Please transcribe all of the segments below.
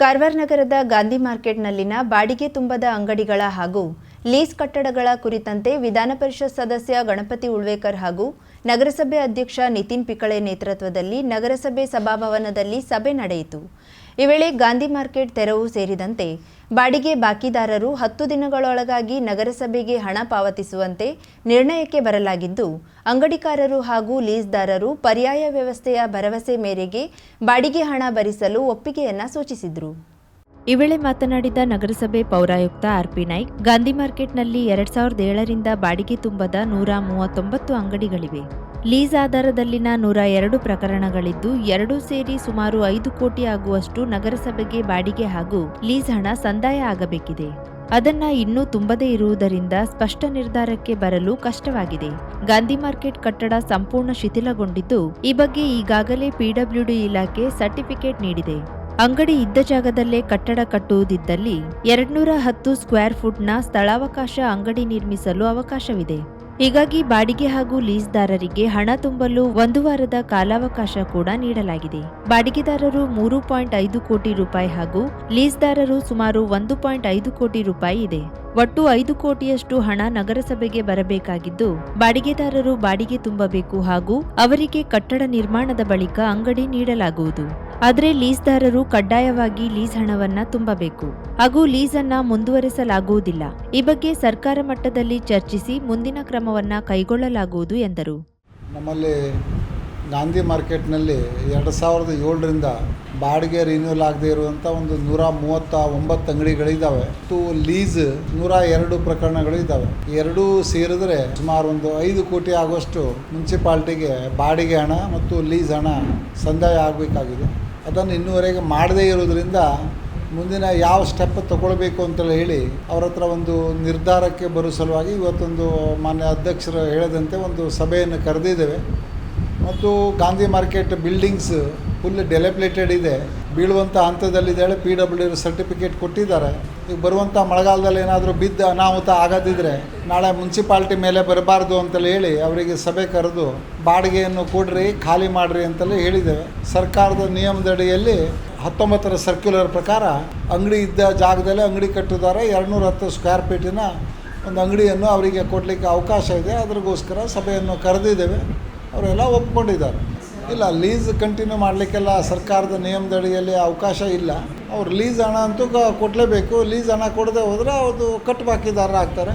ಕಾರವಾರ ನಗರದ ಗಾಂಧಿ ಮಾರ್ಕೆಟ್ನಲ್ಲಿನ ಬಾಡಿಗೆ ತುಂಬದ ಅಂಗಡಿಗಳ ಹಾಗೂ ಲೀಸ್ ಕಟ್ಟಡಗಳ ಕುರಿತಂತೆ ವಿಧಾನ ಪರಿಷತ್ ಸದಸ್ಯ ಗಣಪತಿ ಉಳ್ವೇಕರ್ ಹಾಗೂ ನಗರಸಭೆ ಅಧ್ಯಕ್ಷ ನಿತಿನ್ ಪಿಕಳೆ ನೇತೃತ್ವದಲ್ಲಿ ನಗರಸಭೆ ಸಭಾಭವನದಲ್ಲಿ ಸಭೆ ನಡೆಯಿತು. ಈ ವೇಳೆ ಗಾಂಧಿ ಮಾರ್ಕೆಟ್ ತೆರವು ಸೇರಿದಂತೆ ಬಾಡಿಗೆ ಬಾಕಿದಾರರು ಹತ್ತು ದಿನಗಳೊಳಗಾಗಿ ನಗರಸಭೆಗೆ ಹಣ ಪಾವತಿಸುವಂತೆ ನಿರ್ಣಯಕ್ಕೆ ಬರಲಾಗಿದ್ದು, ಅಂಗಡಿಕಾರರು ಹಾಗೂ ಲೀಸ್ದಾರರು ಪರ್ಯಾಯ ವ್ಯವಸ್ಥೆಯ ಭರವಸೆ ಮೇರೆಗೆ ಬಾಡಿಗೆ ಹಣ ಭರಿಸಲು ಒಪ್ಪಿಗೆಯನ್ನ ಸೂಚಿಸಿದರು. ಈ ವೇಳೆ ಮಾತನಾಡಿದ ನಗರಸಭೆ ಪೌರಾಯುಕ್ತ ಆರ್ಪಿ ನಾಯ್ಕ್, ಗಾಂಧಿ ಮಾರ್ಕೆಟ್ನಲ್ಲಿ ಎರಡ್ ಸಾವಿರದ ಏಳರಿಂದ ಬಾಡಿಗೆ ತುಂಬದ ನೂರ ಮೂವತ್ತೊಂಬತ್ತು ಅಂಗಡಿಗಳಿವೆ. ಲೀಸ್ ಆಧಾರದಲ್ಲಿನ ನೂರ ಎರಡು ಪ್ರಕರಣಗಳಿದ್ದು ಎರಡೂ ಸೇರಿ ಸುಮಾರು ಐದು ಕೋಟಿ ಆಗುವಷ್ಟು ನಗರಸಭೆಗೆ ಬಾಡಿಗೆ ಹಾಗೂ ಲೀಸ್ ಹಣ ಸಂದಾಯ ಆಗಬೇಕಿದೆ. ಅದನ್ನ ಇನ್ನೂ ತುಂಬದೇ ಇರುವುದರಿಂದ ಸ್ಪಷ್ಟ ನಿರ್ಧಾರಕ್ಕೆ ಬರಲು ಕಷ್ಟವಾಗಿದೆ. ಗಾಂಧಿ ಮಾರ್ಕೆಟ್ ಕಟ್ಟಡ ಸಂಪೂರ್ಣ ಶಿಥಿಲಗೊಂಡಿದ್ದು ಈ ಬಗ್ಗೆ ಈಗಾಗಲೇ ಪಿಡಬ್ಲ್ಯೂಡಿ ಇಲಾಖೆ ಸರ್ಟಿಫಿಕೇಟ್ ನೀಡಿದೆ. ಅಂಗಡಿ ಇದ್ದ ಜಾಗದಲ್ಲೇ ಕಟ್ಟಡ ಕಟ್ಟುವುದಿದ್ದಲ್ಲಿ ಎರಡ್ನೂರ ಹತ್ತು ಸ್ಕ್ವೇರ್ ಫುಟ್ನ ಸ್ಥಳಾವಕಾಶ ಅಂಗಡಿ ನಿರ್ಮಿಸಲು ಅವಕಾಶವಿದೆ. ಹೀಗಾಗಿ ಬಾಡಿಗೆ ಹಾಗೂ ಲೀಸ್ದಾರರಿಗೆ ಹಣ ತುಂಬಲು ಒಂದು ವಾರದ ಕಾಲಾವಕಾಶ ಕೂಡ ನೀಡಲಾಗಿದೆ. ಬಾಡಿಗೆದಾರರು ಮೂರು ಪಾಯಿಂಟ್ ಐದು ಕೋಟಿ ರೂಪಾಯಿ ಹಾಗೂ ಲೀಸ್ದಾರರು ಸುಮಾರು ಒಂದು ಪಾಯಿಂಟ್ ಐದು ಕೋಟಿ ರೂಪಾಯಿ ಇದೆ. ಒಟ್ಟು ಐದು ಕೋಟಿಯಷ್ಟು ಹಣ ನಗರಸಭೆಗೆ ಬರಬೇಕಾಗಿದ್ದು, ಬಾಡಿಗೆದಾರರು ಬಾಡಿಗೆ ತುಂಬಬೇಕು ಹಾಗೂ ಅವರಿಗೆ ಕಟ್ಟಡ ನಿರ್ಮಾಣದ ಬಳಿಕ ಅಂಗಡಿ ನೀಡಲಾಗುವುದು. ಆದರೆ ಲೀಸ್ದಾರರು ಕಡ್ಡಾಯವಾಗಿ ಲೀಸ್ ಹಣವನ್ನ ತುಂಬಬೇಕು. ಹಾಗೂ ಲೀಸ್ ಅನ್ನ ಮುಂದುವರೆಸಲಾಗುವುದಿಲ್ಲ. ಈ ಬಗ್ಗೆ ಸರ್ಕಾರ ಮಟ್ಟದಲ್ಲಿ ಚರ್ಚಿಸಿ ಮುಂದಿನ ಕ್ರಮವನ್ನ ಕೈಗೊಳ್ಳಲಾಗುವುದು, ಎಂದರು. ನಮ್ಮಲ್ಲಿ ಗಾಂಧಿ ಮಾರ್ಕೆಟ್ನಲ್ಲಿ ಎರಡು ಸಾವಿರದ ಏಳರಿಂದ ಬಾಡಿಗೆ ರಿನ್ಯೂಲ್ ಆಗದೆ ಇರುವಂಥ ಒಂದು ನೂರ ಮೂವತ್ತ ಒಂಬತ್ತು ಅಂಗಡಿಗಳಿದ್ದಾವೆ ಮತ್ತು ಲೀಸ್ ನೂರ ಎರಡು ಪ್ರಕರಣಗಳು ಇದ್ದಾವೆ ಎರಡೂ ಸೇರಿದ್ರೆ ಸುಮಾರು ಒಂದು ಐದು ಕೋಟಿ ಆಗುವಷ್ಟು ಮುನ್ಸಿಪಾಲ್ಟಿಗೆ ಬಾಡಿಗೆ ಹಣ ಮತ್ತು ಲೀಸ್ ಹಣ ಸಂದಾಯ ಆಗಬೇಕಾಗಿದೆ. ಅದನ್ನು ಇನ್ನೂವರೆಗೆ ಮಾಡದೇ ಇರೋದರಿಂದ ಮುಂದಿನ ಯಾವ ಸ್ಟೆಪ್ ತಗೊಳ್ಬೇಕು ಅಂತೇಳಿ ಹೇಳಿ ಅವ್ರ ಹತ್ರ ಒಂದು ನಿರ್ಧಾರಕ್ಕೆ ಬರೋ ಸಲುವಾಗಿ ಇವತ್ತೊಂದು ಮಾನ್ಯ ಅಧ್ಯಕ್ಷರು ಹೇಳದಂತೆ ಒಂದು ಸಭೆಯನ್ನು ಕರೆದಿದ್ದೇವೆ. ಮತ್ತು Gandhi market buildings full dilapidated ಇದೆ. ಬೀಳುವಂಥ ಹಂತದಲ್ಲಿದೆ ಹೇಳಿ ಪಿ ಡಬ್ಲ್ಯೂ ಸರ್ಟಿಫಿಕೇಟ್ ಕೊಟ್ಟಿದ್ದಾರೆ. ಈಗ ಬರುವಂಥ ಮಳೆಗಾಲದಲ್ಲಿ ಏನಾದರೂ ಬಿದ್ದು ಅನಾಹುತ ಆಗದಿದ್ದರೆ ನಾಳೆ ಮುನ್ಸಿಪಾಲ್ಟಿ ಮೇಲೆ ಬರಬಾರ್ದು ಅಂತಲೇ ಹೇಳಿ ಅವರಿಗೆ ಸಭೆ ಕರೆದು ಬಾಡಿಗೆಯನ್ನು ಕೊಡ್ರಿ, ಖಾಲಿ ಮಾಡಿರಿ ಅಂತಲೇ ಹೇಳಿದ್ದೇವೆ. ಸರ್ಕಾರದ ನಿಯಮದಡಿಯಲ್ಲಿ ಹತ್ತೊಂಬತ್ತರ ಸರ್ಕ್ಯುಲರ್ ಪ್ರಕಾರ ಅಂಗಡಿ ಇದ್ದ ಜಾಗದಲ್ಲೇ ಅಂಗಡಿ ಕಟ್ಟಿದ್ದಾರೆ. ಎರಡುನೂರ ಹತ್ತು ಸ್ಕ್ವೇರ್ ಫೀಟಿನ ಒಂದು ಅಂಗಡಿಯನ್ನು ಅವರಿಗೆ ಕೊಡಲಿಕ್ಕೆ ಅವಕಾಶ ಇದೆ. ಅದ್ರಗೋಸ್ಕರ ಸಭೆಯನ್ನು ಕರೆದಿದ್ದೇವೆ. ಅವರೆಲ್ಲ ಒಪ್ಕೊಂಡಿದ್ದಾರೆ. ಇಲ್ಲ ಲೀಸ್ ಕಂಟಿನ್ಯೂ ಮಾಡಲಿಕ್ಕೆಲ್ಲ ಸರ್ಕಾರದ ನಿಯಮದಡಿಯಲ್ಲಿ ಅವಕಾಶ ಇಲ್ಲ. ಅವ್ರು ಲೀಸ್ ಹಣ ಅಂತೂ ಕೊಡಲೇಬೇಕು. ಲೀಸ್ ಹಣ ಕೊಡದೆ ಹೋದರೆ ಅದು ಕಟ್ ಬಾಕಿದಾರ ಆಗ್ತಾರೆ.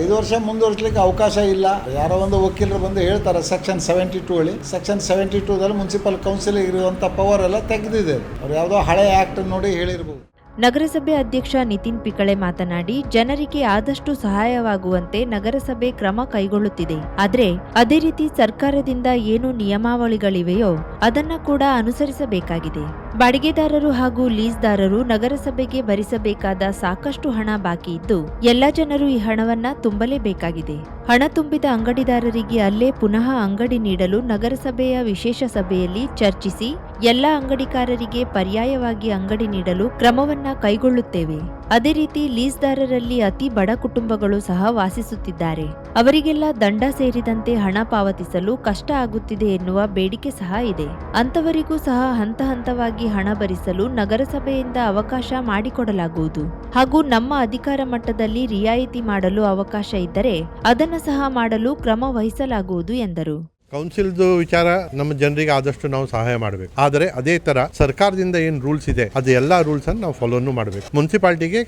ಐದು ವರ್ಷ ಮುಂದುವರಿಸಲಿಕ್ಕೆ ಅವಕಾಶ ಇಲ್ಲ. ಯಾರೋ ಒಂದು ವಕೀಲರು ಬಂದು ಹೇಳ್ತಾರೆ ಸೆಕ್ಷನ್ ಸೆವೆಂಟಿ ಟೂ ಹೇಳಿ ಸೆಕ್ಷನ್ ಸೆವೆಂಟಿ ಟೂದಲ್ಲಿ ಮುನ್ಸಿಪಲ್ ಕೌನ್ಸಿಲ್ ಇರುವಂಥ ಪವರ್ ಎಲ್ಲ ತೆಗೆದಿದೆ. ಅವ್ರು ಯಾವುದೋ ಹಳೆ ಆ್ಯಕ್ಟ್ ನೋಡಿ ಹೇಳಿರ್ಬೋದು. ನಗರಸಭೆ ಅಧ್ಯಕ್ಷ ನಿತಿನ್ ಪಿಕಳೆ ಮಾತನಾಡಿ, ಜನರಿಗೆ ಆದಷ್ಟು ಸಹಾಯವಾಗುವಂತೆ ನಗರಸಭೆ ಕ್ರಮ ಕೈಗೊಳ್ಳುತ್ತಿದೆ. ಆದರೆ, ಅದೇ ರೀತಿ ಸರ್ಕಾರದಿಂದ ಏನು ನಿಯಮಾವಳಿಗಳಿವೆಯೋ, ಅದನ್ನ ಕೂಡ ಅನುಸರಿಸಬೇಕಾಗಿದೆ. ಬಾಡಿಗೆದಾರರು ಹಾಗೂ ಲೀಸ್ದಾರರು ನಗರಸಭೆಗೆ ಭರಿಸಬೇಕಾದ ಸಾಕಷ್ಟು ಹಣ ಬಾಕಿ ಇದ್ದು, ಎಲ್ಲ ಜನರು ಈ ಹಣವನ್ನ ತುಂಬಲೇಬೇಕಾಗಿದೆ. ಹಣ ತುಂಬಿದ ಅಂಗಡಿದಾರರಿಗೆ ಅಲ್ಲೇ ಪುನಃ ಅಂಗಡಿ ನೀಡಲು ನಗರಸಭೆಯ ವಿಶೇಷ ಸಭೆಯಲ್ಲಿ ಚರ್ಚಿಸಿ, ಎಲ್ಲ ಅಂಗಡಿಕಾರರಿಗೆ ಪರ್ಯಾಯವಾಗಿ ಅಂಗಡಿ ನೀಡಲು ಕ್ರಮವನ್ನ ಕೈಗೊಳ್ಳುತ್ತೇವೆ. ಅದೇ ರೀತಿ ಲೀಸ್ದಾರರಲ್ಲಿ ಅತಿ ಬಡ ಕುಟುಂಬಗಳು ಸಹ ವಾಸಿಸುತ್ತಿದ್ದಾರೆ. ಅವರಿಗೆಲ್ಲ ದಂಡ ಸೇರಿದಂತೆ ಹಣ ಪಾವತಿಸಲು ಕಷ್ಟ ಆಗುತ್ತಿದೆ ಎನ್ನುವ ಬೇಡಿಕೆ ಸಹ ಇದೆ. ಅಂತವರಿಗೂ ಸಹ ಹಂತ ಹಂತವಾಗಿ ಹಣ ಭರಿಸಲು ನಗರಸಭೆಯಿಂದ ಅವಕಾಶ ಮಾಡಿಕೊಡಲಾಗುವುದು. ಹಾಗೂ ನಮ್ಮ ಅಧಿಕಾರ ಮಟ್ಟದಲ್ಲಿ ರಿಯಾಯಿತಿ ಮಾಡಲು ಅವಕಾಶ ಇದ್ದರೆ ಅದನ್ನು ಸಹ ಮಾಡಲು ಕ್ರಮ ವಹಿಸಲಾಗುವುದು ಎಂದರು. ಕೌನ್ಸಿಲ್ದು ವಿಚಾರ ನಮ್ಮ ಜನರಿಗೆ ಆದಷ್ಟು ನಾವು ಸಹಾಯ ಮಾಡಬೇಕು. ಆದರೆ ಅದೇ ತರ ಸರ್ಕಾರದಿಂದ ಏನು ರೂಲ್ಸ್ ಇದೆ, ಅದು ಎಲ್ಲ ರೂಲ್ಸ್ ಅನ್ನು ನಾವು ಫಾಲೋನು ಮಾಡಬೇಕು. ಮುನ್ಸಿಪಾಲ್ಟಿಗೆ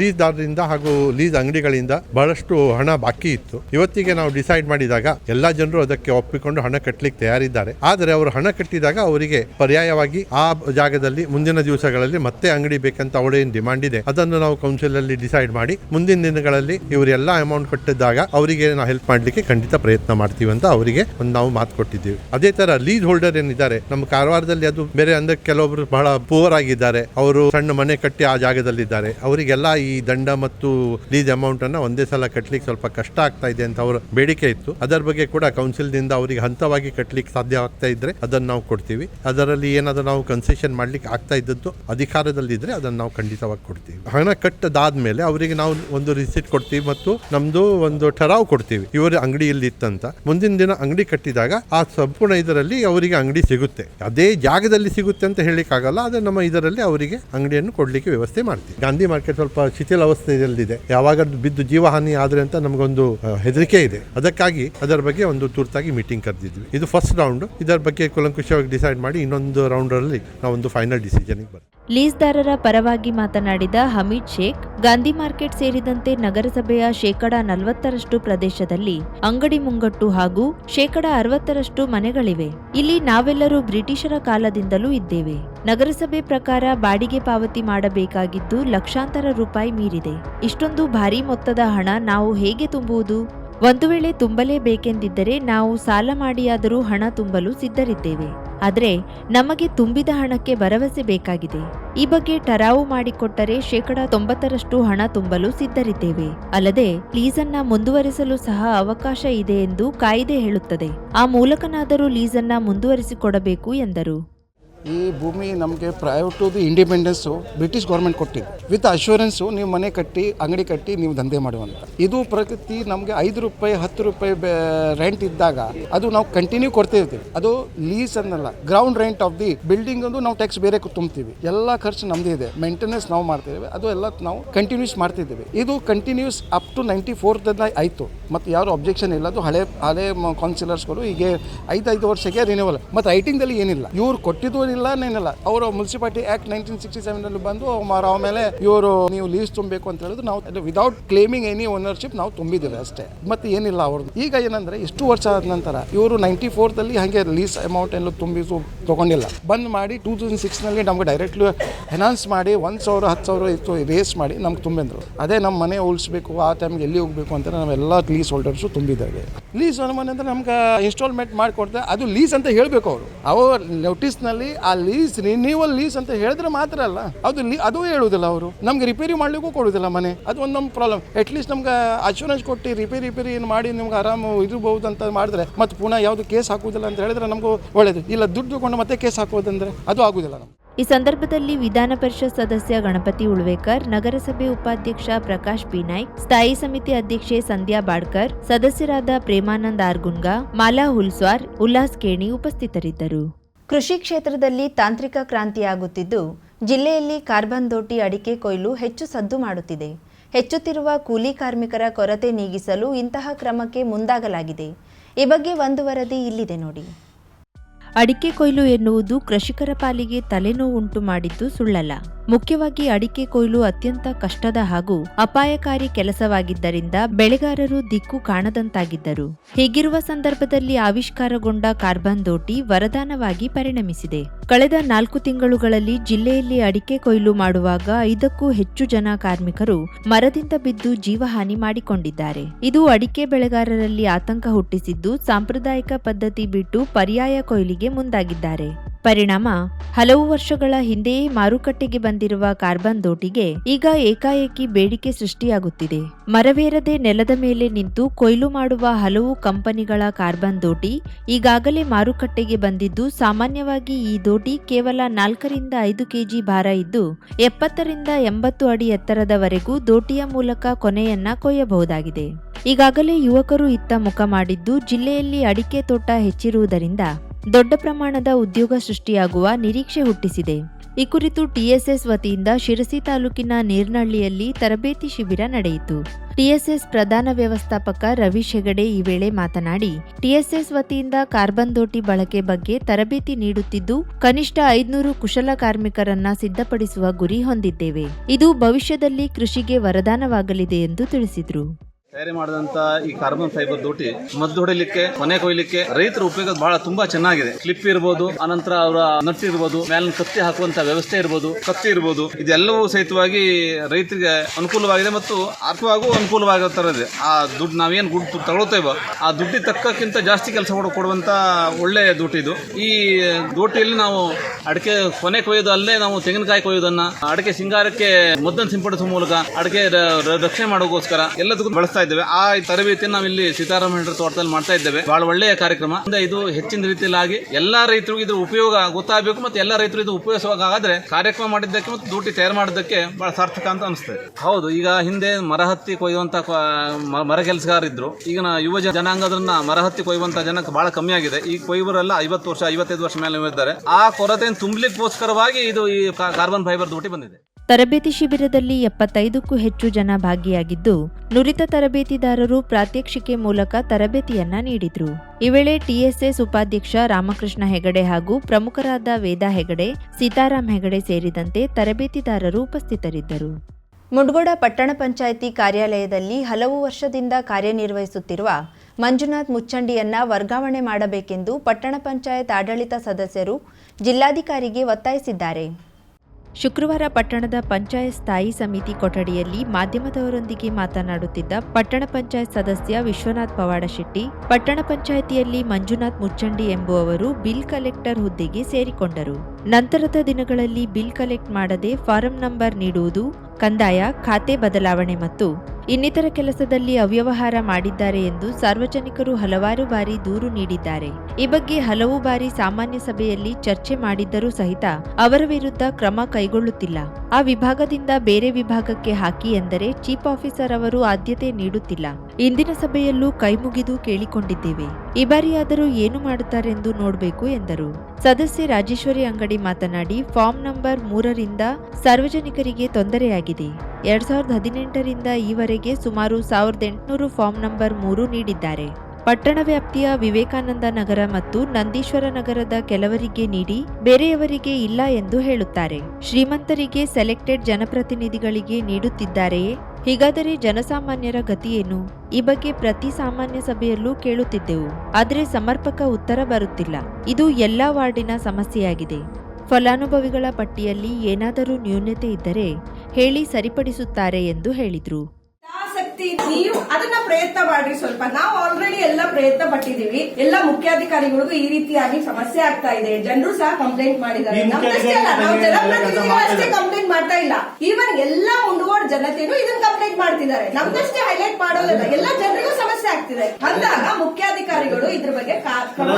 ಲೀಸ್ದಾರರಿಂದ ಹಾಗೂ ಲೀಸ್ ಅಂಗಡಿಗಳಿಂದ ಬಹಳಷ್ಟು ಹಣ ಬಾಕಿ ಇತ್ತು. ಇವತ್ತಿಗೆ ನಾವು ಡಿಸೈಡ್ ಮಾಡಿದಾಗ ಎಲ್ಲ ಜನರು ಅದಕ್ಕೆ ಒಪ್ಪಿಕೊಂಡು ಹಣ ಕಟ್ಟಲಿಕ್ಕೆ ತಯಾರಿದ್ದಾರೆ. ಆದರೆ ಅವರು ಹಣ ಕಟ್ಟಿದಾಗ ಅವರಿಗೆ ಪರ್ಯಾಯವಾಗಿ ಆ ಜಾಗದಲ್ಲಿ ಮುಂದಿನ ದಿವಸಗಳಲ್ಲಿ ಮತ್ತೆ ಅಂಗಡಿ ಬೇಕಂತ ಅವಳೇನು ಡಿಮಾಂಡ್ ಇದೆ, ಅದನ್ನು ನಾವು ಕೌನ್ಸಿಲ್ ಅಲ್ಲಿ ಡಿಸೈಡ್ ಮಾಡಿ ಮುಂದಿನ ದಿನಗಳಲ್ಲಿ ಇವರೆಲ್ಲ ಅಮೌಂಟ್ ಕಟ್ಟಿದಾಗ ಅವರಿಗೆ ನಾವು ಹೆಲ್ಪ್ ಮಾಡಲಿಕ್ಕೆ ಖಂಡಿತ ಪ್ರಯತ್ನ ಮಾಡ್ತೀವಿ ಅಂತ ಅವರಿಗೆ ಒಂದು ನಾವು ಮಾತು ಕೊಟ್ಟಿದ್ದೀವಿ. ಅದೇ ತರ ಲೀಸ್ ಹೋಲ್ಡರ್ ಏನಿದ್ದಾರೆ, ನಮ್ಮ ಕಾರವಾರದಲ್ಲಿ ಅದು ಬೇರೆ ಅಂದ್ರೆ ಕೆಲವೊಬ್ರು ಬಹಳ ಪೂವರ್ ಆಗಿದ್ದಾರೆ. ಅವರು ಸಣ್ಣ ಮನೆ ಕಟ್ಟಿ ಆ ಜಾಗದಲ್ಲಿದ್ದಾರೆ. ಅವರಿಗೆಲ್ಲ ಈ ದಂಡ ಮತ್ತು ಲೀಸ್ ಅಮೌಂಟ್ ಅನ್ನ ಒಂದೇ ಸಲ ಕಟ್ಟಲಿಕ್ಕೆ ಸ್ವಲ್ಪ ಕಷ್ಟ ಆಗ್ತಾ ಇದೆ ಅಂತ ಅವರ ಬೇಡಿಕೆ ಇತ್ತು. ಅದರ ಬಗ್ಗೆ ಕೂಡ ಕೌನ್ಸಿಲ್ ದಿಂದ ಅವರಿಗೆ ಹಂತವಾಗಿ ಕಟ್ಟಲಿಕ್ಕೆ ಸಾಧ್ಯ ಆಗ್ತಾ ಇದ್ರೆ ಅದನ್ನ ನಾವು ಕೊಡ್ತೀವಿ. ಅದರಲ್ಲಿ ಏನಾದರೂ ನಾವು ಕನ್ಸೆಷನ್ ಮಾಡ್ಲಿಕ್ಕೆ ಆಗ್ತಾ ಇದ್ದದ್ದು ಅಧಿಕಾರದಲ್ಲಿದ್ರೆ ಅದನ್ನ ನಾವು ಖಂಡಿತವಾಗಿ ಕೊಡ್ತೀವಿ. ಹಣ ಕಟ್ಟದಾದ್ಮೇಲೆ ಅವರಿಗೆ ನಾವು ಒಂದು ರಿಸಿಟ್ ಕೊಡ್ತೀವಿ ಮತ್ತು ನಮ್ದು ಒಂದು ಠರಾವ್ ಕೊಡ್ತೀವಿ. ಇವರ ಅಂಗಡಿಯಲ್ಲಿ ಇತ್ತಂತ ಮುಂದಿನ ದಿನ ಅಂಗಡಿ ಕಟ್ಟಿದ ಹಾಕಿದಾಗ ಆ ಸಂಪೂರ್ಣ ಇದರಲ್ಲಿ ಅವರಿಗೆ ಅಂಗಡಿ ಸಿಗುತ್ತೆ. ಅದೇ ಜಾಗದಲ್ಲಿ ಸಿಗುತ್ತೆ ಅಂತ ಹೇಳಿಕ್ಕಾಗಲ್ಲ ಆದರೆ ನಮ್ಮ ಇದರಲ್ಲಿ ಅವರಿಗೆ ಅಂಗಡಿಯನ್ನು ಕೊಡಲಿಕ್ಕೆ ವ್ಯವಸ್ಥೆ ಮಾಡ್ತೀವಿ. ಗಾಂಧಿ ಮಾರ್ಕೆಟ್ ಸ್ವಲ್ಪ ಶಿಥಿಲ ಅವಸ್ಥೆಯಲ್ಲಿದೆ ಯಾವಾಗ ಬಿದ್ದು ಜೀವಹಾನಿ ಆದರೆ ಅಂತ ನಮಗೊಂದು ಹೆದರಿಕೆ ಇದೆ. ಅದಕ್ಕಾಗಿ ಅದರ ಬಗ್ಗೆ ಒಂದು ತುರ್ತಾಗಿ ಮೀಟಿಂಗ್ ಕರೆದಿದ್ವಿ. ಇದು ಫಸ್ಟ್ ರೌಂಡ್ ಇದರ ಬಗ್ಗೆ ಕುಲಂಕುಷವಾಗಿ ಡಿಸೈಡ್ ಮಾಡಿ ಇನ್ನೊಂದು ರೌಂಡಲ್ಲಿ ನಾವೊಂದು ಫೈನಲ್ ಡಿಸಿಷನ್ಗೆ ಬರ್ತೀವಿ. ಲೀಸ್ದಾರರ ಪರವಾಗಿ ಮಾತನಾಡಿದ ಹಮೀದ್ ಶೇಖ್, ಗಾಂಧಿ ಮಾರ್ಕೆಟ್ ಸೇರಿದಂತೆ ನಗರಸಭೆಯ ಶೇಕಡ ನಲವತ್ತರಷ್ಟು ಪ್ರದೇಶದಲ್ಲಿ ಅಂಗಡಿ ಮುಂಗಟ್ಟು ಹಾಗೂ ಶೇಕಡ ಅರವತ್ತರಷ್ಟು ಮನೆಗಳಿವೆ. ಇಲ್ಲಿ ನಾವೆಲ್ಲರೂ ಬ್ರಿಟಿಷರ ಕಾಲದಿಂದಲೂ ಇದ್ದೇವೆ. ನಗರಸಭೆ ಪ್ರಕಾರ ಬಾಡಿಗೆ ಪಾವತಿ ಮಾಡಬೇಕಾಗಿದ್ದು ಲಕ್ಷಾಂತರ ರೂಪಾಯಿ ಮೀರಿದೆ. ಇಷ್ಟೊಂದು ಭಾರೀ ಮೊತ್ತದ ಹಣ ನಾವು ಹೇಗೆ ತುಂಬುವುದು? ಒಂದು ವೇಳೆ ತುಂಬಲೇಬೇಕೆಂದಿದ್ದರೆ ನಾವು ಸಾಲ ಮಾಡಿಯಾದರೂ ಹಣ ತುಂಬಲು ಸಿದ್ಧರಿದ್ದೇವೆ. ಆದರೆ ನಮಗೆ ತುಂಬಿದ ಹಣಕ್ಕೆ ಭರವಸೆ ಬೇಕಾಗಿದೆ. ಈ ಬಗ್ಗೆ ಟರಾವು ಮಾಡಿಕೊಟ್ಟರೆ ಶೇಕಡ ತೊಂಬತ್ತರಷ್ಟು ಹಣ ತುಂಬಲು ಸಿದ್ಧರಿದ್ದೇವೆ. ಅಲ್ಲದೆ ಲೀಸನ್ನ ಮುಂದುವರಿಸಲು ಸಹ ಅವಕಾಶ ಇದೆ ಎಂದು ಕಾಯ್ದೆ ಹೇಳುತ್ತದೆ. ಆ ಮೂಲಕನಾದರೂ ಲೀಸನ್ನ ಮುಂದುವರಿಸಿಕೊಡಬೇಕು ಎಂದರು. ಈ ಭೂಮಿ ನಮಗೆ private to the independence British government ಕೊಟ್ಟಿದ್ದು. ವಿತ್ ಅಶ್ಯೂರೆನ್ಸು ನೀವು ಮನೆ ಕಟ್ಟಿ, ಅಂಗಡಿ ಕಟ್ಟಿ ನೀವು ದಂಧೆ ಮಾಡುವಂತ. ಇದು ಪ್ರಕೃತಿ ನಮಗೆ ಐದು ರೂಪಾಯಿ, ಹತ್ತು ರೂಪಾಯಿ ರೆಂಟ್ ಇದ್ದಾಗ ಅದು ನಾವು ಕಂಟಿನ್ಯೂ ಕೊಡ್ತಿರ್ತೀವಿ ಅದು ಲೀಸ್ ಅನ್ನಲ್ಲ ground rent of the building ಒಂದು ನಾವು ಟ್ಯಾಕ್ಸ್ ಬೇರೆ ತುಂಬ್ತೀವಿ ಎಲ್ಲ ಖರ್ಚು ನಮ್ಮದೇ ಇದೆ. ಮೇಂಟೆನೆನ್ಸ್ ನಾವು ಮಾಡ್ತಿದ್ದೇವೆ. ಅದು ಎಲ್ಲ ನಾವು ಕಂಟಿನ್ಯೂಸ್ ಮಾಡ್ತಿದ್ದೇವೆ. ಇದು continues up to ninety four ಆಯಿತು. ಮತ್ತು ಯಾರು ಅಬ್ಜೆಕ್ಷನ್ ಇಲ್ಲ. ಅದು ಹಳೆ ಹಳೆ ಕೌನ್ಸಿಲರ್ಸ್ಗಳು ಹೀಗೆ ಐದು ಐದು ವರ್ಷಕ್ಕೆ ರಿನ್ಯೂವಲ್ ಮತ್ತು ರೈಟಿಂಗ್ದಲ್ಲಿ ಏನಿಲ್ಲ. ಇವರು ಕೊಟ್ಟಿದ್ದು ಇಲ್ಲ ಏನಿಲ್ಲ. ಅವರು municipality act nineteen sixty seven ಬಂದು ಮ- ಆಮೇಲೆ ಮೇಲೆ ಇವರು ನೀವು ಲೀಸ್ ತುಂಬಬೇಕು ಅಂತ ಹೇಳಿದ್ರು. ನಾವು ವಿದೌಟ್ ಕ್ಲೇಮಿಂಗ್ ಎನಿ ಓನರ್ಶಿಪ್ ನಾವು ತುಂಬಿದ್ದೇವೆ ಅಷ್ಟೇ. ಮತ್ತೆ ಏನಿಲ್ಲ ಅವ್ರದ್ದು ಈಗ ಏನಂದ್ರೆ ಎಷ್ಟು ವರ್ಷ ಆದ ನಂತರ ಇವರು ನೈಂಟಿ ಫೋರ್ತಲ್ಲಿ ಹಂಗೆ ಲೀಸ್ ಅಮೌಂಟ್ ಎಲ್ಲ ತುಂಬಿಸು ತಗೊಂಡಿಲ್ಲ. ಬಂದ್ ಮಾಡಿ ಟೂ ತೌಸಂಡ್ ಸಿಕ್ಸ್ನಲ್ಲಿ ನಮ್ಗೆ ಡೈರೆಕ್ಟ್ಲಿ ಎನೌನ್ಸ್ ಮಾಡಿ ಒಂದ್ ಸಾವಿರ, ಹತ್ತು ಸಾವಿರ ಇತ್ತು ರೇಸ್ ಮಾಡಿ ನಮ್ಗೆ ತುಂಬಿದ್ರು. ಅದೇ ನಮ್ಮ ಮನೆ ಉಳಿಸ್ಬೇಕು, ಆ ಟೈಮ್ಗೆ ಎಲ್ಲಿ ಹೋಗ್ಬೇಕು ಅಂತ ನಾವೆಲ್ಲ ಲೀಸ್ ಹೋಲ್ಡರ್ಸು ತುಂಬಿದ್ದೇವೆ. ಲೀಸ್ ಅನುಮಾನ ಅಂದರೆ ನಮ್ಗೆ ಇನ್ಸ್ಟಾಲ್ಮೆಂಟ್ ಮಾಡಿಕೊಡ್ತಾರೆ ಅದು ಲೀಸ್ ಅಂತ ಹೇಳಬೇಕು ಅವರು. ಅವ್ರ ನೋಟಿಸ್ನಲ್ಲಿ ಆ ಲೀಸ್ ರಿನ್ಯೂವಲ್ ಲೀಸ್ ಅಂತ ಹೇಳಿದ್ರೆ ಮಾತ್ರ ಅಲ್ಲ. ಅದು ಲೀ ಅದು ಹೇಳುವುದಿಲ್ಲ ಅವರು. ನಮ್ಗೆ ರಿಪೇರಿ ಮಾಡಲಿಕ್ಕೂ ಕೊಡುವುದಿಲ್ಲ ಮನೆ. ಅದು ಒಂದು ನಮ್ಮ ಪ್ರಾಬ್ಲಮ್ ಅಟ್ಲೀಸ್ಟ್ ನಮ್ಗೆ ಅಶೂರೆನ್ಸ್ ಕೊಟ್ಟು ರಿಪೇರಿ ರಿಪೇರಿ ಏನು ಮಾಡಿ ನಿಮ್ಗೆ ಆರಾಮ ಇರಬಹುದು ಅಂತ ಮಾಡಿದ್ರೆ ಮತ್ತೆ ಪುನಃ ಯಾವುದು ಕೇಸ್ ಹಾಕುವುದಿಲ್ಲ ಅಂತ ಹೇಳಿದ್ರೆ ನಮಗೂ ಒಳ್ಳೇದು. ಇಲ್ಲ ದುಡ್ಡು ತಗೊಂಡು ಮತ್ತೆ ಕೇಸ್ ಹಾಕೋದಂದ್ರೆ ಅದು ಆಗುದಿಲ್ಲ ನಮ್ಗೆ. ಈ ಸಂದರ್ಭದಲ್ಲಿ ವಿಧಾನ ಪರಿಷತ್ ಸದಸ್ಯ ಗಣಪತಿ ಉಳ್ವೇಕರ್, ನಗರಸಭೆ ಉಪಾಧ್ಯಕ್ಷ ಪ್ರಕಾಶ್ ಪಿ. ಸ್ಥಾಯಿ ಸಮಿತಿ ಅಧ್ಯಕ್ಷೆ ಸಂಧ್ಯಾ ಬಾಡ್ಕರ್, ಸದಸ್ಯರಾದ ಪ್ರೇಮಾನಂದ್ ಆರ್ಗುನ್ಗಾ ಮಾಲಾ ಹುಲ್ಸ್ವಾರ್, ಉಲ್ಲಾಸ್ ಕೇಣಿ ಉಪಸ್ಥಿತರಿದ್ದರು. ಕೃಷಿ ಕ್ಷೇತ್ರದಲ್ಲಿ ತಾಂತ್ರಿಕ ಕ್ರಾಂತಿಯಾಗುತ್ತಿದ್ದು ಜಿಲ್ಲೆಯಲ್ಲಿ ಕಾರ್ಬನ್ ದೋಟಿ ಅಡಿಕೆ ಕೊಯ್ಲು ಹೆಚ್ಚು ಸದ್ದು ಮಾಡುತ್ತಿದೆ. ಹೆಚ್ಚುತ್ತಿರುವ ಕೂಲಿ ಕಾರ್ಮಿಕರ ಕೊರತೆ ನೀಗಿಸಲು ಇಂತಹ ಕ್ರಮಕ್ಕೆ ಮುಂದಾಗಲಾಗಿದೆ. ಈ ಬಗ್ಗೆ ಒಂದು ವರದಿ ಇಲ್ಲಿದೆ ನೋಡಿ. ಅಡಿಕೆ ಕೊಯ್ಲು ಎನ್ನುವುದು ಕೃಷಿಕರ ಪಾಲಿಗೆ ತಲೆನೋವುಂಟು ಮಾಡಿದ್ದು ಸುಳ್ಳಲ್ಲ. ಮುಖ್ಯವಾಗಿ ಅಡಿಕೆ ಕೊಯ್ಲು ಅತ್ಯಂತ ಕಷ್ಟದ ಹಾಗೂ ಅಪಾಯಕಾರಿ ಕೆಲಸವಾಗಿದ್ದರಿಂದ ಬೆಳೆಗಾರರು ದಿಕ್ಕು ಕಾಣದಂತಾಗಿದ್ದರು. ಹೀಗಿರುವ ಸಂದರ್ಭದಲ್ಲಿ ಆವಿಷ್ಕಾರಗೊಂಡ ಕಾರ್ಬನ್ ದೋಟಿ ವರದಾನವಾಗಿ ಪರಿಣಮಿಸಿದೆ. ಕಳೆದ ನಾಲ್ಕು ತಿಂಗಳುಗಳಲ್ಲಿ ಜಿಲ್ಲೆಯಲ್ಲಿ ಅಡಿಕೆ ಕೊಯ್ಲು ಮಾಡುವಾಗ ಐದಕ್ಕೂ ಹೆಚ್ಚು ಜನ ಕಾರ್ಮಿಕರು ಮರದಿಂದ ಬಿದ್ದು ಜೀವಹಾನಿ ಮಾಡಿಕೊಂಡಿದ್ದಾರೆ. ಇದು ಅಡಿಕೆ ಬೆಳೆಗಾರರಲ್ಲಿ ಆತಂಕ ಹುಟ್ಟಿಸಿದ್ದು, ಸಾಂಪ್ರದಾಯಿಕ ಪದ್ಧತಿ ಬಿಟ್ಟು ಪರ್ಯಾಯ ಕೊಯ್ಲಿಗೆ ಮುಂದಾಗಿದ್ದಾರೆ. ಪರಿಣಾಮ ಹಲವು ವರ್ಷಗಳ ಹಿಂದೆಯೇ ಮಾರುಕಟ್ಟೆಗೆ ಬಂದಿರುವ ಕಾರ್ಬನ್ ದೋಟಿಗೆ ಈಗ ಏಕಾಏಕಿ ಬೇಡಿಕೆ ಸೃಷ್ಟಿಯಾಗುತ್ತಿದೆ. ಮರವೇರದೆ ನೆಲದ ಮೇಲೆ ನಿಂತು ಕೊಯ್ಲು ಮಾಡುವ ಹಲವು ಕಂಪನಿಗಳ ಕಾರ್ಬನ್ ದೋಟಿ ಈಗಾಗಲೇ ಮಾರುಕಟ್ಟೆಗೆ ಬಂದಿದ್ದು, ಸಾಮಾನ್ಯವಾಗಿ ಈ ದೋಟಿ ಕೇವಲ ನಾಲ್ಕರಿಂದ ಐದು ಕೆಜಿ ಭಾರ ಇದ್ದು, ಎಪ್ಪತ್ತರಿಂದ ಎಂಬತ್ತು ಅಡಿ ಎತ್ತರದವರೆಗೂ ದೋಟಿಯ ಮೂಲಕ ಕೊನೆಯನ್ನ ಕೊಯ್ಯಬಹುದಾಗಿದೆ. ಈಗಾಗಲೇ ಯುವಕರು ಇತ್ತ ಮುಖ ಮಾಡಿದ್ದು, ಜಿಲ್ಲೆಯಲ್ಲಿ ಅಡಿಕೆ ತೋಟ ಹೆಚ್ಚಿರುವುದರಿಂದ ದೊಡ್ಡ ಪ್ರಮಾಣದ ಉದ್ಯೋಗ ಸೃಷ್ಟಿಯಾಗುವ ನಿರೀಕ್ಷೆ ಹುಟ್ಟಿಸಿದೆ. ಈ ಕುರಿತು ಟಿಎಸ್ಎಸ್ ವತಿಯಿಂದ ಶಿರಸಿ ತಾಲೂಕಿನ ನೀರ್ನಹಳ್ಳಿಯಲ್ಲಿ ತರಬೇತಿ ಶಿಬಿರ ನಡೆಯಿತು. ಟಿಎಸ್ಎಸ್ ಪ್ರಧಾನ ವ್ಯವಸ್ಥಾಪಕ ರವಿ ಹೆಗಡೆ ಈ ವೇಳೆ ಮಾತನಾಡಿ ಟಿಎಸ್ಎಸ್ ವತಿಯಿಂದ ಕಾರ್ಬನ್ ದೋಟಿ ಬಳಕೆ ಬಗ್ಗೆ ತರಬೇತಿ ನೀಡುತ್ತಿದ್ದು, ಕನಿಷ್ಠ ಐದುನೂರು ಕುಶಲ ಕಾರ್ಮಿಕರನ್ನ ಸಿದ್ಧಪಡಿಸುವ ಗುರಿ ಹೊಂದಿದ್ದೇವೆ. ಇದು ಭವಿಷ್ಯದಲ್ಲಿ ಕೃಷಿಗೆ ವರದಾನವಾಗಲಿದೆ ಎಂದು ತಿಳಿಸಿದರು. ತಯಾರಿ ಮಾಡಿದಂತ ಈ ಕಾರ್ಬನ್ ಫೈಬರ್ ದೋಟಿ ಮದ್ದು ಹೊಡಿಲಿಕ್ಕೆ, ಮನೆ ಕೊಯ್ಲಿಕ್ಕೆ ರೈತರ ಉಪಯೋಗ ಬಹಳ ತುಂಬಾ ಚೆನ್ನಾಗಿದೆ. ಕ್ಲಿಪ್ ಇರ್ಬೋದು ಅನಂತರ ಅವರ ನಟ್ ಇರ್ಬೋದು, ಮೇಲಿನ ಕತ್ತಿ ಹಾಕುವಂತ ವ್ಯವಸ್ಥೆ ಇರ್ಬೋದು, ಕತ್ತಿ ಇರ್ಬೋದು, ಇದೆಲ್ಲವೂ ಸಹಿತವಾಗಿ ರೈತರಿಗೆ ಅನುಕೂಲವಾಗಿದೆ ಮತ್ತು ಆರ್ಥಿಕವಾಗೂ ಅನುಕೂಲವಾಗಿರೋ ತರ ಇದೆ. ಆ ದುಡ್ಡು ನಾವೇನು ದುಡ್ಡು ತಗೊಳ್ತೇವೋ ಆ ದುಡ್ಡಿಗೆ ತಕ್ಕಕ್ಕಿಂತ ಜಾಸ್ತಿ ಕೆಲಸ ಕೊಡುವಂತ ಒಳ್ಳೆ ದೋಟಿ ಇದು. ಈ ದೋಟಿಯಲ್ಲಿ ನಾವು ಅಡಿಕೆ ಕೊನೆ ಕೊಯ್ಯೋದು ಅಲ್ಲೇ ನಾವು ತೆಂಗಿನಕಾಯಿ ಕೊಯ್ಯೋದನ್ನ, ಅಡಿಕೆ ಸಿಂಗಾರಕ್ಕೆ ಮದ್ದನ್ನು ಸಿಂಪಡಿಸುವ ಮೂಲಕ, ಅಡಿಕೆ ರಕ್ಷಣೆ ಮಾಡೋಕ್ಕೋಸ್ಕರ ಎಲ್ಲದಕ್ಕೂ ಬಳಸ್ತಾ ಇದ್ದೇವೆ. ಆ ತರಬೇತಿ ನಾವು ಇಲ್ಲಿ ಸೀತಾರಾಮ ತೋಟದಲ್ಲಿ ಮಾಡ್ತಾ ಇದ್ದೇವೆ. ಬಹಳ ಒಳ್ಳೆಯ ಕಾರ್ಯಕ್ರಮ. ಅಂದ್ರೆ ಇದು ಹೆಚ್ಚಿನ ರೀತಿಯಲ್ಲಿ ಆಗಿ ಎಲ್ಲಾ ರೈತರಿಗೂ ಇದು ಉಪಯೋಗ ಗೊತ್ತಾಗಬೇಕು ಮತ್ತೆ ಎಲ್ಲಾ ರೈತರು ಇದು ಉಪಯೋಗವಾಗಾದ್ರೆ ಕಾರ್ಯಕ್ರಮ ಮಾಡಿದ್ದಕ್ಕೆ ಮತ್ತು ಡ್ಯೂಟಿ ತಯಾರು ಮಾಡಿದ್ದಕ್ಕೆ ಬಹಳ ಸಾರ್ಥಕ ಅಂತ ಅನಿಸ್ತದೆ ಹೌದು, ಈಗ ಹಿಂದೆ ಮರ ಹತ್ತಿ ಕೊಯ್ಯುವಂತ ಮರ ಕೆಲಸಗಾರ ಇದ್ರು. ಈಗ ಯುವ ಜನಾಂಗದನ್ನ ಮರ ಹತ್ತಿ ಕೊಯ್ಯುವಂತ ಜನಕ್ಕೆ ಬಹಳ ಕಮ್ಮಿ ಆಗಿದೆ. ಈ ಕೊಯ್ಯುವರೆಲ್ಲ ಐವತ್ತು ವರ್ಷ, ಐವತ್ತೈದು ವರ್ಷ ಮೇಲೆ ಇದ್ದಾರೆ. ಆ ಕೊರತೆಯನ್ನು ತುಂಬಲಿಕ್ಕೋಸ್ಕರವಾಗಿ ಇದು ಈ ಕಾರ್ಬನ್ ಫೈಬರ್ ಡ್ಯೂಟಿ ಬಂದಿದೆ. ತರಬೇತಿ ಶಿಬಿರದಲ್ಲಿ ಎಪ್ಪತ್ತೈದಕ್ಕೂ ಹೆಚ್ಚು ಜನ ಭಾಗಿಯಾಗಿದ್ದು, ನುರಿತ ತರಬೇತಿದಾರರು ಪ್ರಾತ್ಯಕ್ಷಿಕೆ ಮೂಲಕ ತರಬೇತಿಯನ್ನ ನೀಡಿದ್ರು. ಈ ವೇಳೆ ಟಿಎಸ್ಎಸ್ ಉಪಾಧ್ಯಕ್ಷ ರಾಮಕೃಷ್ಣ ಹೆಗಡೆ ಹಾಗೂ ಪ್ರಮುಖರಾದ ವೇದಾ ಹೆಗಡೆ ಸೀತಾರಾಮ್ ಹೆಗಡೆ ಸೇರಿದಂತೆ ತರಬೇತಿದಾರರು ಉಪಸ್ಥಿತರಿದ್ದರು. ಮುಂಡಗೋಡ ಪಟ್ಟಣ ಪಂಚಾಯಿತಿ ಕಾರ್ಯಾಲಯದಲ್ಲಿ ಹಲವು ವರ್ಷದಿಂದ ಕಾರ್ಯನಿರ್ವಹಿಸುತ್ತಿರುವ ಮಂಜುನಾಥ್ ಮುಚ್ಚಂಡಿಯನ್ನ ವರ್ಗಾವಣೆ ಮಾಡಬೇಕೆಂದು ಪಟ್ಟಣ ಪಂಚಾಯತ್ ಆಡಳಿತ ಸದಸ್ಯರು ಜಿಲ್ಲಾಧಿಕಾರಿಗೆ ಒತ್ತಾಯಿಸಿದ್ದಾರೆ. ಶುಕ್ರವಾರ ಪಟ್ಟಣದ ಪಂಚಾಯತ್ ಸ್ಥಾಯಿ ಸಮಿತಿ ಕೊಠಡಿಯಲ್ಲಿ ಮಾಧ್ಯಮದವರೊಂದಿಗೆ ಮಾತನಾಡುತ್ತಿದ್ದ ಪಟ್ಟಣ ಪಂಚಾಯತ್ ಸದಸ್ಯ ವಿಶ್ವನಾಥ್ ಪವಾಡ ಶೆಟ್ಟಿ, ಪಟ್ಟಣ ಪಂಚಾಯಿತಿಯಲ್ಲಿ ಮಂಜುನಾಥ್ ಮುಚ್ಚಂಡಿ ಎಂಬುವವರು ಬಿಲ್ ಕಲೆಕ್ಟರ್ ಹುದ್ದೆಗೆ ಸೇರಿಕೊಂಡರು. ನಂತರದ ದಿನಗಳಲ್ಲಿ ಬಿಲ್ ಕಲೆಕ್ಟ್ ಮಾಡದೆ ಫಾರಂ ನಂಬರ್ ನೀಡುವುದು, ಕಂದಾಯ, ಖಾತೆ ಬದಲಾವಣೆ ಮತ್ತು ಇನ್ನಿತರ ಕೆಲಸದಲ್ಲಿ ಅವ್ಯವಹಾರ ಮಾಡಿದ್ದಾರೆ ಎಂದು ಸಾರ್ವಜನಿಕರು ಹಲವಾರು ಬಾರಿ ದೂರು ನೀಡಿದ್ದಾರೆ. ಈ ಬಗ್ಗೆ ಹಲವು ಬಾರಿ ಸಾಮಾನ್ಯ ಸಭೆಯಲ್ಲಿ ಚರ್ಚೆ ಮಾಡಿದ್ದರೂ ಸಹಿತ ಅವರ ವಿರುದ್ಧ ಕ್ರಮ ಕೈಗೊಳ್ಳುತ್ತಿಲ್ಲ. ಆ ವಿಭಾಗದಿಂದ ಬೇರೆ ವಿಭಾಗಕ್ಕೆ ಹಾಕಿ ಎಂದರೆ ಚೀಫ್ ಆಫೀಸರ್ ಅವರು ಆದ್ಯತೆ ನೀಡುತ್ತಿಲ್ಲ. ಇಂದಿನ ಸಭೆಯಲ್ಲೂ ಕೈಮುಗಿದು ಕೇಳಿಕೊಂಡಿದ್ದೇವೆ. ಈ ಬಾರಿಯಾದರೂ ಏನು ಮಾಡುತ್ತಾರೆಂದು ನೋಡಬೇಕು ಎಂದರು. ಸದಸ್ಯೆ ರಾಜೇಶ್ವರಿ ಅಂಗಡಿ ಮಾತನಾಡಿ, ಫಾರ್ಮ್ ನಂಬರ್ ಮೂರರಿಂದ ಸಾರ್ವಜನಿಕರಿಗೆ ತೊಂದರೆಯಾಗಿದೆ. ಎರಡ್ ಸಾವಿರದ ಹದಿನೆಂಟರಿಂದ ಈವರೆಗೆ ಸುಮಾರು ಸಾವಿರದ ಎಂಟುನೂರು ಫಾರ್ಮ್ ನಂಬರ್ ಮೂರು ನೀಡಿದ್ದಾರೆ. ಪಟ್ಟಣ ವ್ಯಾಪ್ತಿಯ ವಿವೇಕಾನಂದ ನಗರ ಮತ್ತು ನಂದೀಶ್ವರ ನಗರದ ಕೆಲವರಿಗೆ ನೀಡಿ ಬೇರೆಯವರಿಗೆ ಇಲ್ಲ ಎಂದು ಹೇಳುತ್ತಾರೆ. ಶ್ರೀಮಂತರಿಗೆ ಸೆಲೆಕ್ಟೆಡ್ ಜನಪ್ರತಿನಿಧಿಗಳಿಗೆ ನೀಡುತ್ತಿದ್ದಾರೆಯೇ? ಹೀಗಾದರೆ ಜನಸಾಮಾನ್ಯರ ಗತಿಯೇನು ಈ ಬಗ್ಗೆ ಪ್ರತಿ ಸಾಮಾನ್ಯ ಸಭೆಯಲ್ಲೂ ಕೇಳುತ್ತಿದ್ದೆವು. ಆದರೆ ಸಮರ್ಪಕ ಉತ್ತರ ಬರುತ್ತಿಲ್ಲ. ಇದು ಎಲ್ಲಾ ವಾರ್ಡಿನ ಸಮಸ್ಯೆಯಾಗಿದೆ. ಫಲಾನುಭವಿಗಳ ಪಟ್ಟಿಯಲ್ಲಿ ಏನಾದರೂ ನ್ಯೂನತೆ ಇದ್ದರೆ ಹೇಳಿ ಸರಿಪಡಿಸುತ್ತಾರೆ ಎಂದು ಹೇಳಿದ್ರು. ಆಸಕ್ತಿ ನೀವು ಅದನ್ನ ಪ್ರಯತ್ನ ಮಾಡ್ರಿ ಸ್ವಲ್ಪ. ನಾವು ಆಲ್ರೆಡಿ ಎಲ್ಲ ಪ್ರಯತ್ನ ಪಟ್ಟಿದೀವಿ ಎಲ್ಲ ಮುಖ್ಯಾಧಿಕಾರಿಗಳಿಗೂ ಈ ರೀತಿಯಾಗಿ ಸಮಸ್ಯೆ ಆಗ್ತಾ ಇದೆ. ಜನರು ಸಹ ಕಂಪ್ಲೇಂಟ್ ಮಾಡಿದ್ದಾರೆ. ನಮ್ದಷ್ಟೇ ಅಲ್ಲ ನಾವು ಜನಪ್ರತಿನಿಧಿಗಳು ಅಷ್ಟೇ ಕಂಪ್ಲೇಂಟ್ ಮಾಡ್ತಾ ಇಲ್ಲ. ಈವನ್ ಎಲ್ಲಾ ಮುಂಡುಗೋಡ್ ಜನತೆನೂ ಇದನ್ನ ಕಂಪ್ಲೇಂಟ್ ಮಾಡ್ತಿದ್ದಾರೆ. ನಮ್ದಷ್ಟೇ ಹೈಲೈಟ್ ಮಾಡೋದಲ್ಲ ಎಲ್ಲ ಜನರಿಗೂ ಸಮಸ್ಯೆ ಆಗ್ತಿದೆ. ಅಂದಾಗ ಮುಖ್ಯಾಧಿಕಾರಿಗಳು ಇದ್ರ ಬಗ್ಗೆ ಮಾಡಲೇಬೇಕು ಕ್ರಮ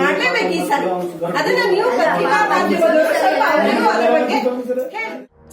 ಮಾಡ್ಲೇಬೇಕು ಈ ಸಾರಿ ಅದನ್ನ ನೀವು ಪತ್ರಿಕಾ ಮಾಧ್ಯಮದವರು ಸ್ವಲ್ಪ ಅವರಿಗೂ ಅದ್ರ ಬಗ್ಗೆ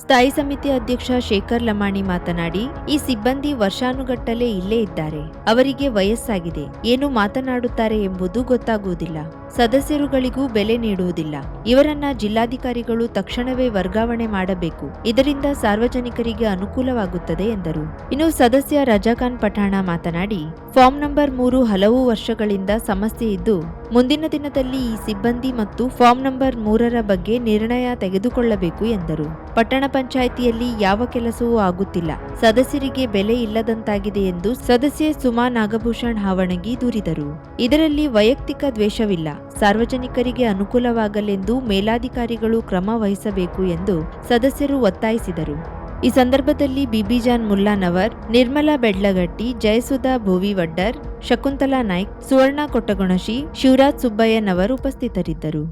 ಸ್ಥಾಯಿ ಸಮಿತಿ ಅಧ್ಯಕ್ಷ ಶೇಖರ್ ಲಮಾಣಿ ಮಾತನಾಡಿ, ಈ ಸಿಬ್ಬಂದಿ ವರ್ಷಾನುಗಟ್ಟಲೆ ಇಲ್ಲೇ ಇದ್ದಾರೆ. ಅವರಿಗೆ ವಯಸ್ಸಾಗಿದೆ. ಏನು ಮಾತನಾಡುತ್ತಾರೆ ಎಂಬುದು ಗೊತ್ತಾಗುವುದಿಲ್ಲ. ಸದಸ್ಯರುಗಳಿಗೂ ಬೆಲೆ ನೀಡುವುದಿಲ್ಲ. ಇವರನ್ನ ಜಿಲ್ಲಾಧಿಕಾರಿಗಳು ತಕ್ಷಣವೇ ವರ್ಗಾವಣೆ ಮಾಡಬೇಕು. ಇದರಿಂದ ಸಾರ್ವಜನಿಕರಿಗೆ ಅನುಕೂಲವಾಗುತ್ತದೆ ಎಂದರು. ಇನ್ನು ಸದಸ್ಯ ರಜಾಖಾನ್ ಪಠಾಣ ಮಾತನಾಡಿ, ಫಾರ್ಮ್ ನಂಬರ್ ಮೂರು ಹಲವು ವರ್ಷಗಳಿಂದ ಸಮಸ್ಯೆ ಇದ್ದು, ಮುಂದಿನ ದಿನದಲ್ಲಿ ಈ ಸಿಬ್ಬಂದಿ ಮತ್ತು ಫಾರ್ಮ್ ನಂಬರ್ ಮೂರರ ಬಗ್ಗೆ ನಿರ್ಣಯ ತೆಗೆದುಕೊಳ್ಳಬೇಕು ಎಂದರು. ಪಟ್ಟಣ ಪಂಚಾಯಿತಿಯಲ್ಲಿ ಯಾವ ಕೆಲಸವೂ ಆಗುತ್ತಿಲ್ಲ. ಸದಸ್ಯರಿಗೆ ಬೆಲೆ ಇಲ್ಲದಂತಾಗಿದೆ ಎಂದು ಸದಸ್ಯೆ ಸುಮಾ ನಾಗಭೂಷಣ್ ಹಾವಣಗಿ ದೂರಿದರು. ಇದರಲ್ಲಿ ವೈಯಕ್ತಿಕ ದ್ವೇಷವಿಲ್ಲ. ಸಾರ್ವಜನಿಕರಿಗೆ ಅನುಕೂಲವಾಗಲೆಂದು ಮೇಲಾಧಿಕಾರಿಗಳು ಕ್ರಮ ವಹಿಸಬೇಕು ಎಂದು ಸದಸ್ಯರು ಒತ್ತಾಯಿಸಿದರು. ಈ ಸಂದರ್ಭದಲ್ಲಿ ಬಿಬಿಜಾನ್ ಮುಲ್ಲಾನವರ್, ನಿರ್ಮಲಾ ಬೆಡ್ಲಗಟ್ಟಿ, ಜಯಸುಧಾ ಭೋವಿವಡ್ಡರ್, ಶಕುಂತಲಾ ನಾಯ್ಕ್, ಸುವರ್ಣ ಕೊಟ್ಟಗುಣಶಿ, ಶಿವರಾಜ್ ಸುಬ್ಬಯ್ಯನವರು ಉಪಸ್ಥಿತರಿದ್ದರು.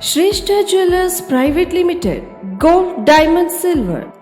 Shreshta jewellers private limited, gold, diamond, silver.